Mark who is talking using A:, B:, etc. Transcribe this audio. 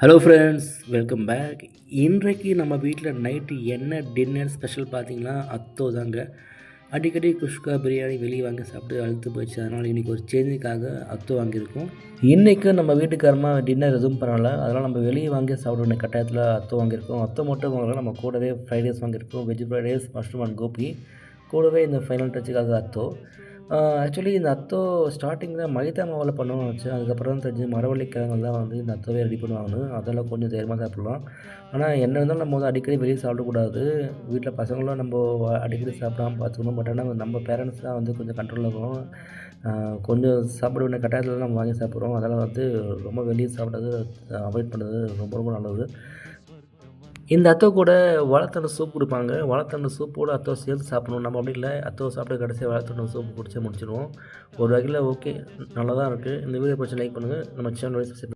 A: Hello friends welcome back இன்றைக்கு நம்ம வீட்டில் நைட்டு என்ன டின்னர் ஸ்பெஷல் பார்த்தீங்கன்னா அத்தோ தாங்க. அடிக்கடி குஷ்கா பிரியாணி வெளியே வாங்கி சாப்பிட்டு அழுத்து போயிடுச்சு. அதனால் இன்றைக்கி ஒரு சேஞ்சுக்காக அத்தோ வாங்கியிருக்கோம். இன்றைக்கு நம்ம வீட்டுக்காரமா டின்னர் எதுவும் பண்ணல. அதனால் நம்ம வெளியே வாங்கி சாப்பிட கட்டாயத்தில் அத்தோ வாங்கியிருக்கோம். அத்தோ மட்டும் வாங்கலாம் நம்ம கூடவே ஃப்ரைட் ரைஸ் வாங்கியிருக்கோம். Veg fried rice mushroom and gobi. கூடவே இந்த ஃபைனல் டச்சுக்காக அத்தோ. ஆக்சுவலி இந்த அத்தோ ஸ்டார்டிங்கில் மைதா மாவில் பண்ணணும்னு வச்சு அதுக்கப்புறம் தான் தெரிஞ்சு மரவள்ளி தான் வந்து இந்த அத்தோவே ரெடி பண்ணுவாங்கன்னு. அதெல்லாம் கொஞ்சம் தைரியமாக சாப்பிட்லாம். ஆனால் என்ன இருந்தாலும் நம்ம வந்து அடிக்கடி வெளியே சாப்பிடக்கூடாது வீட்டில் பசங்களும் நம்ம அடிக்கடி சாப்பிடாம பார்த்துக்கணும். பட் ஆனால் நம்ம பேரண்ட்ஸ் தான் வந்து கொஞ்சம் கண்ட்ரோலில் இருக்கும் கொஞ்சம் சாப்பிட வேண்டிய கட்டாயத்தில் நம்ம வாங்கி சாப்பிட்றோம். அதெல்லாம் வந்து ரொம்ப வெளியே சாப்பிட்றது அவாய்ட் பண்ணுறது ரொம்ப ரொம்ப நல்லது. இந்த அத்தை கூட வளர்த்தன சூப் கொடுப்பாங்க. வாழைத்தண்டு சூப்போடு அத்தோ சேர்த்து சாப்பிடணும். நம்ம அப்படி இல்லை. அத்தை சாப்பிட்டு கடைசியாக வாழைத்தண்டு சூப் குடிச்சு முடிச்சிடுவோம். ஒரு வகையில் ஓகே. நல்லா தான் இருக்குது இந்த வீடியோ பிடிச்சி லைக் பண்ணுங்கள் நம்ம சேனல்